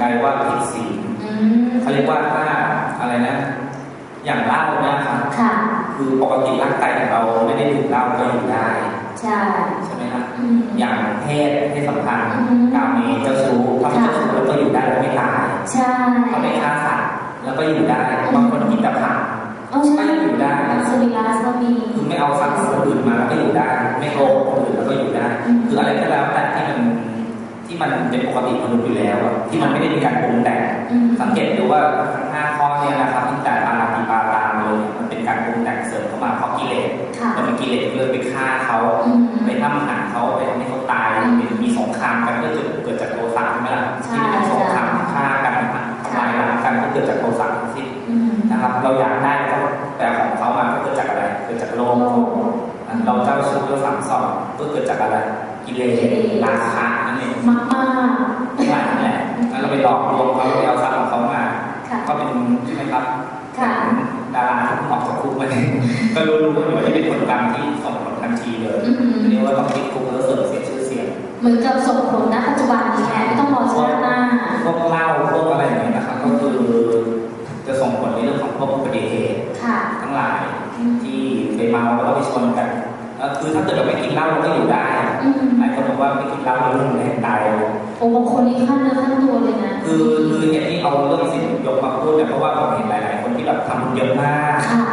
กลายว่าผิดศีลอืมเขาเรียกว่าถ้าอะไรนะ อย่างเหล้าเนี่ยครับค่ะคือปกติร่างกายของเราไม่ได้ดื่มเหล้าก็อยู่ได้ใช่ใช่ไหมครับอืมอย่างเพศเพศสัมพันธ์อืมกาเมเจ้าชู้ถ้าไม่เจ้าชู้แล้วก็อยู่ได้ เป็นปกติมนุษย์อยู่แล้วอะที่มันไม่ได้มีการปรุงแต่งอืมสังเกตดูว่าทั้งห้าข้อเนี่ยนะครับตั้งแต่ปาราติปาตามเลยเนี่ยมันเป็นการปรุงแต่งเสริมเข้ามาเพราะกิเลสค่ะมันเป็นกิเลสเลยไปฆ่าเขาอืมไปทำหารเขาไปทำให้เขาตายอืมมีสงครามกันก็จะเกิดจากโทสะใช่ไหมล่ะใช่ที่เป็นสงครามฆ่ากันทำลายล้างกันก็เกิดจากโทสะทั้งสิ้นอืมนะครับเราอยากได้ก็แต่ของเขามาก็เกิดจากอะไรเกิดจากโลภโลภเราเจ้าชู้เราสามสองก็เกิดจากอะไรกิเลสกิเลสราคะนั่นเองมากมากทั้ง หลอกลวงเขาไปเอาทรัพย์ของเขามาค่ะก็เป็นใช่ไหมครับค่ะดาราที่เพิ่งออกจากคุกมาเนี่ยก็รู้ๆกันอยู่ว่าที่เป็นผลกรรมที่ส่งผลทันทีเลยอืมเรียกว่าต้องติดคุกแล้วเสื่อมเสียชื่อเสียงเหมือนกับส่งผลณปัจจุบันนี้แหละไม่ต้องรอชาติหน้าพวกเหล้าพวกอะไรอย่างเงี้ยนะครับก็คือจะส่งผลในเรื่องของพวกอุบัติเหตุค่ะทั้งหลายที่ไปเมาแล้วก็ไปชนกันเอ่อคือถ้าเกิดเราไม่กินเหล้าเราก็อยู่ได้อืมหลายคนบอกว่าไม่กินเหล้าเราเรื่องแรงตายโอ้บางคนนี่ขั้นเนื้อขั้นตัวเลยนะ คือคือเหตุที่เอาเรื่องสิ่งยกมาพูดเนี่ยเพราะว่าผมเห็นหลาย ๆ คนที่แบบทำบุญเยอะมากค่ะ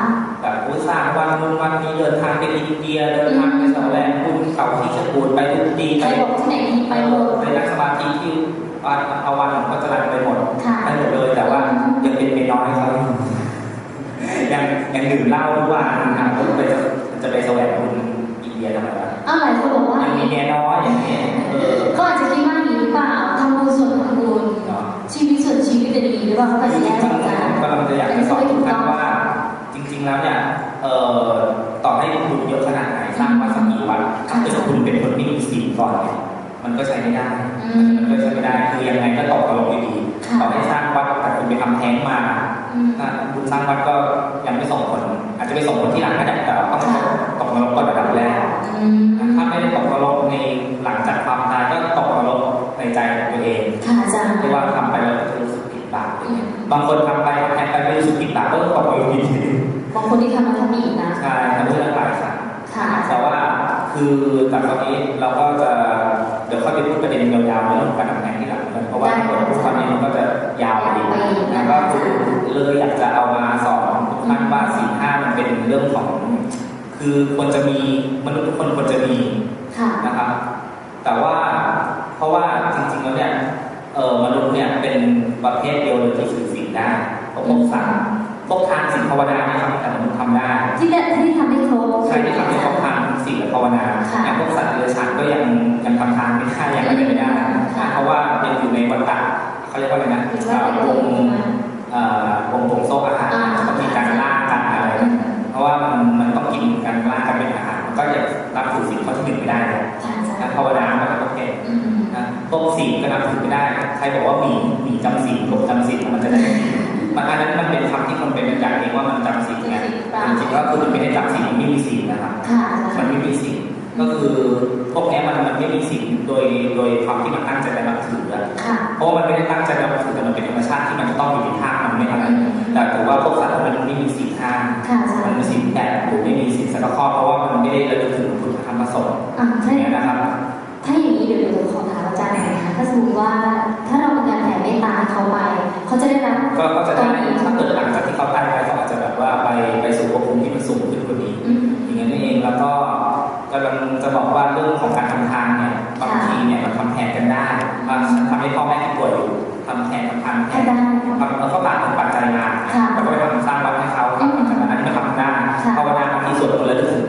แบบอุตส่าห์วันนู้นวันนี้เดินทางไปอินเดียเดินทางไปสแสวงบุญเขาที่ชลบูรณ์ไปทุกทีใครบอกที่ไหนที่ไปหมดไปนั่งสมาธิที่วัดภาวันก็จะรันไปหมดค่ะไปหมดเลยแต่ว่ายังเป็นเมียน้อยเขาอยู่ยังยังดื่มเหล้าทุกวันนะก็ไปจะจะไปแสวง หรือเปล่าเขาอาจจะแยกจากกันกำลังจะอยากจะสอนทุกท่านว่า จริง ๆ แล้วเนี่ยเอ่อต่อให้บุญเยอะขนาดไหนสร้างมาสักกี่วันถ้าเกิดคุณเป็นคนไม่มีศีลก่อนเนี่ยมันก็ใช้ไม่ได้อืมมันก็ใช้ไม่ได้ คือยังไงก็ตกตลกอยู่ดีค่ะต่อให้สร้างวัดแต่คุณไปทำแท้งมาอืมถ้าบุญสร้างวัดก็ยังไม่ส่งผล อาจจะไปส่งผลที่หลังก็ได้แต่ต้องค่ะตกนรกก่อนระดับแรกอืมถ้าไม่ได้ตก บางคนทำไปทำแท้งไปไม่รู้สึกผิดบาปก็ตกนรกอีกทีบางคนที่ทำมาทำอีกนะใช่ทำเรื่องหลายครั้งค่ะแต่ว่าคือจากตอนนี้เราก็จะเดี๋ยวค่อยไปพูดประเด็นยาวๆในเรื่องของการทำงานที่หลังกันเพราะว่าได้พูดตอนนี้มันก็จะยาวไปยาวไปอีกแล้วก็เลยอยากจะเอามาสอนทุกท่านว่าสี่ห้ามันเป็นเรื่องของ คือควรจะมีมนุษย์ทุกคนควรจะมีค่ะนะครับ แต่ว่าเพราะว่าจริงๆแล้วเนี่ยเออมนุษย์เนี่ยเป็นประเภทเดียวเลยที่ถือศีลได้ เพราะพวกสัตว์พวกทานศีลภาวนาเนี่ยครับแต่มนุษย์ทำได้ ที่ได้ที่ทำให้ครบใช่ที่ทำให้เขาทานศีลและภาวนาค่ะแต่พวกสัตว์เดรัจฉานก็ยังยังทำทานไม่ได้ยังอะไรไม่ได้ค่ะเพราะว่ายังอยู่ในวัฏฏะเขาเรียกว่าอะไรนะหรือว่าเอ่อวงเอ่อวงผงโซ่อาหารอ่าต้องมีการล่ากันอะไรอืมเพราะว่ามันมันต้องกินกันล่ากันเป็นอาหารมันก็จะรับถือศีลข้อที่หนึ่งไม่ได้เลยค่ะอาจารนะย์ภาวนามันก็ต้องเป็นอืมนะพวกศีลก็นับถือไม่ได้ ใครบอกว่าหมีหมีจำศีลกบจำศีลมันจะได้ จริงๆก็คือมันไม่ได้จำศีลมันไม่มีศีลนะครับค่ะอามัจารนย์ไม่มีสิ่งก็คือพวกเนี้ยมันมันไม่มีสิ่งโดยโดยความที่มันตั้งใจจะนับถืออะค่ะเพราะว่ามันไม่ได้ตั้งใจนับถือแต่มันเป็นธรรมชาติที่มันจะต้องอยู่ในท่ามันไม่อะไรแต่ถือว่าพวกสัตว์มันไม่มีสิ่งท่าค่ะอาจารมันย์มีสิ่งแปดหรือไม่มีสิ่งสังเคราะห์เพราะว่ามันไม่ได้ระลึกถึงคุณธรรมประสงค์อะอถ้าย่างเงี้ยนะครับถ้าอย่างนี้เดี๋ยวเดี๋ยวขอถามอาจารย์หน่อยนะคะถ้าสมมติว่าถ้าเราเป็นการแผ่เมตตาให้เขาไปเขาจะได้รับก็ก็จะตรได้งนี้ถ้าเกิด จะบอกว่าเรื่องของการทำทานเนี่ยบางทีเนี่ยมันทำแทนกันได้มาทำให้พ่อแม่ที่ป่วยอยู่ทำแทนทำทานแทถ้านได้ทำแล้วก็บาทเป็นปัจจัยมาค่ะแล้วก็ไปทำสร้างวัดให้เขาทำปัจจัยมาอันนี้ก็ทำได้ค่ะภาวนาบางทีสวดมนต์แล้วนึกถึง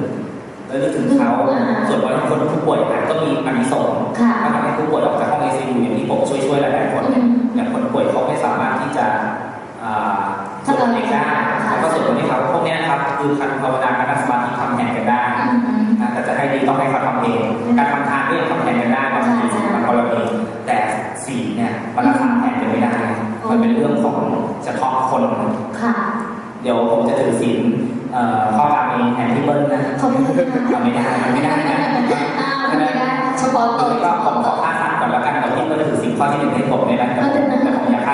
แล้วนึกถึงเขาอ่าสวดมนต์ให้คนผู้ป่วยหายก็มีอานิสงส์ค่ะก็ทำให้ผู้ป่วยออกจากห้องไอซียูอย่างที่ผมช่วยช่วยๆหลายๆคนอืมอย่างคนป่วยเขาไม่สามารถที่จะอ่าสวดมนต์เองได้ค่ะแล้วก็สวดมนต์ให้เขาพวกเนี้ยครับคือการภาวนา ต่จะให้ดีต้องให้เขาทำเองการทำทานก็ยังทำแทนกันได้บางทีใช่บางกรณีแต่สีลเนี่ยมันรักษาแทนกันไม่ได้ มันเป็นเรื่องของเฉพาะคนค่ะ เดี๋ยวผมจะถือศีลเอ่อข้อกามีแทนที่เบิ้ลนะขอบคุณค่ะทำไม่ได้ทำไม่ได้นะอ้าวไม่ได้เฉพาะเอตัวอก็ผมขอค่าสัตว์ก่อนแล้วกันเดี๋ยวพี่เบิ้ลถือศีลข้อที่หนึ่งให้ผมได้ไหมแต่ผมแต่ผมอยาก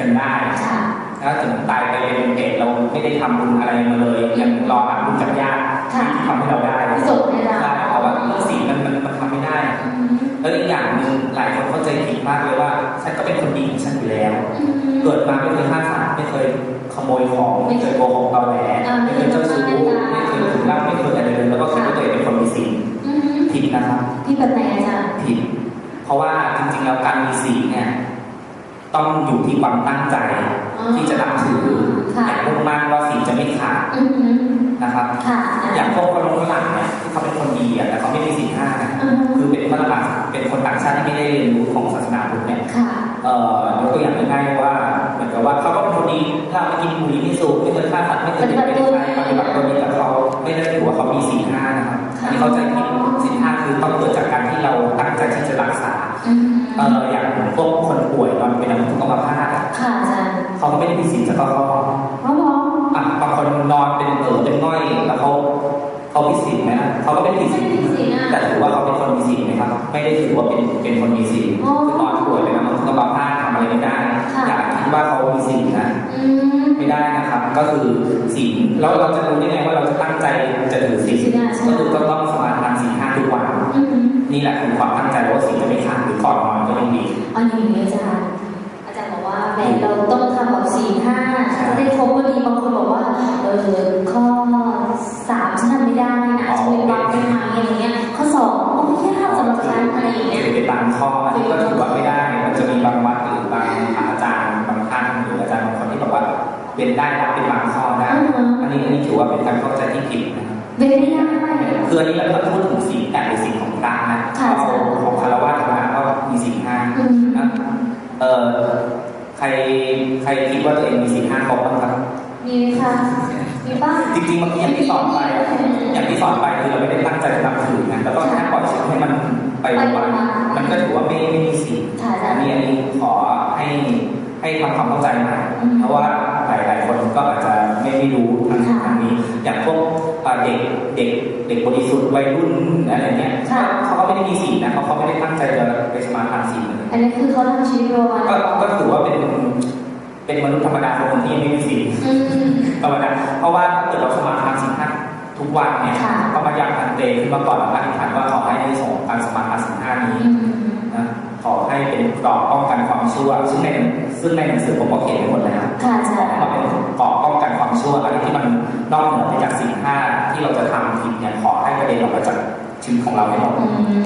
กันได้ค่ะแล้วถึงตายไปเป็นเปรตเราไม่ได้ทำบุญอะไรมาเลยยังรอรับบุญจากญาติค่ะที่ทำให้เราได้ที่ส่งให้เราใช่เพราะว่าเรื่องศีลมันมันมันทำไม่ได้อืมแล้วอีกอย่างหนึ่งหลายคนเข้าใจผิดมากเลยว่า ฉันก็เป็นคนดีของฉันอยู่แล้วอืมเกิดมาไม่เคยฆ่าสัตว์ไม่เคยขโมยของไม่เคยโกหกตอแหลอ่าไม่เคยเจ้าชู้ไม่เคยถึงเหล้าไม่เคยอะไรเลยแล้วก็คิดว่าตัวเองเป็นคนมีศีลอืมผิดนะครับพี่แบบไหนอาจารย์ผิด เพราะว่าจริงๆแล้วการมีศีลเนี่ย ต้องอยู่ที่ความตั้งใจอ๋อที่จะนับถือค่ะอย่างมุ่งมั่นว่าศีลจะไม่ขาดอืมนะครับค่ะอย่างพวกคนฝรั่งเนี่ยที่เขาเป็นคนดีอะแต่เขาไม่มีศีลห้านะอืมคือเป็นฝรั่งเป็นคนต่างชาติที่ไม่ได้เรียนรู้ของศาสนาพุทธเนี่ยค่ะเอ่อยกตัวอย่างง่ายๆว่าเหมือนกับว่าเขาก็เป็นคนดีถ้าไม่กินบุหรี่ไม่สูบไม่เคยฆ่าสัตว์ไม่เคยเป็นเป็นใครปฏิบัติตัวดีแต่เขาไม่ได้ถือว่าเขามีศีลห้านะครับอันนี้เข้าใจผิดศีลห้าคือต้องเกิดจากการที่เราตั้งใจที่จะรักษาอืมเอ่ออย่าง พวกคนป่วยนอนเป็นอัมพฤกษ์อัมพาตค่ะอาจารย์เขาก็ไม่ได้มีศีลจากเขาเขาเพราะว่าอะบางคนนอนเป็นเออเป็นง่อยแล้วเขาเขามีศีลไหมนะเขาก็ไม่ได้มีศีลไม่ได้มีศีลอะแต่ถือว่าเขาเป็นคนมีศีลไหมครับ ไม่ได้ถือว่าเป็นเป็นคนมีศีลอ๋อคือนอนป่วยเป็นอัมพฤกษ์อัมพาตทำอะไรไม่ได้ค่ะอย่าคิดว่าเขามีศีลนะอืมไม่ได้นะครับ ก็คือศีลแล้วเราจะรู้ได้ไงว่าเราจะตั้งใจจะถือศีลศีลห้าใช่ก็คือต้องสมาทานศีลห้าทุกวั นอืมนี่แหละคือความตั้งใจว่าศีลจะไม่ขาดหรือก่อนนอนก็ยังดีอันนี้อาจารย์อาจารย์บอกว่าแหมเราต้องทำแบบสี่ห้าจะได้ครบพอดีบางคนบอกว่าเออข้อสามฉันทำไม่ได้นะจะเป็นวัดได้ไหมอะไรเงี้ยข้อสองโอ้ไม่ใช่ทำสำหรับฉันอะไรอย่างเงี้ยคือเป็นบางข้ออันนี้ก็ถือว่าไม่ได้ มันจะมีบางวัดหรือบางอาจารย์บางท่านหรืออาจารย์บางคนที่บอกว่าเป็นได้รับเป็นบางข้อได้อือฮึอันนี้อันนี้ถือว่าเป็นการเข้าใจที่ผิดนะครับเป็นไม่ได้ คืออันนี้เราต้องพูดถึงศีลแต่ในศีลของพระนะค่ะเอาของคารวะธรรมดาก็มีศีลห้าอืมนะเอ่อใครใครคิดว่าตัวเองมีศีลห้าครบบ้างครับมีไหมคะมีบ้างจริงๆเมื่อกี้อย่างที่สอนไปอะอย่างที่สอนไปคือเราไม่ได้ตั้งใจจะนับถือนะแล้วก็แค่ปล่อยชีวิตให้มันไปวันๆมันก็ถือว่าไม่ไม่มีศีลค่ะอาจาอัรนย์นี้อันนี้ขอให้ให้ทำความเข้าใจใหม่อืมเพราะว่าห ลายหลาย ๆ คนก็อาจจะไม่ไม่รู้ทางค่ะทางนี้ อย่างพวกอ่าเด็กเด็กเด็กบริสุทธิ์วัยรุ่นอะไรเงี้ยค่ะเขาก็ไม่ได้มีศีลนะเขาเขาไม่ได้ตั้งใจจะไปสมาทานศีลเลยอันนี้คือเขาทำชีวิตประมาณก็ก็ถือว่าเป็นเป็นมนุษย์ธรรมดาคนหนึ่งที่ยังไม่มีศีลอืมธรรมดาเพราะว่าถ้าเกิดเราสมาทานศีลห้าทุกวันเนี่ยค่ะก็มายังทันเตขึ้นมาก่อนแล้วอธิษฐานว่าขอให้ในส่งส์การสมาทานศีลห้านี้อืมนะ ขอให้เป็นเกราะป้องกันความชั่ว ซึ่งในซึ่งในหนังสือผมก็เขียนไว้หมดแล้วค่ะอาจารย์ขอให้เป็นเกราะป้องกันความชั่วอะไรที่มันนอกเหนือไปจากสิ่งห้าที่เราจะทำผิดเนี่ยขอให้กระเด็นออกไปจากชีวิตของเราให้หมดอืม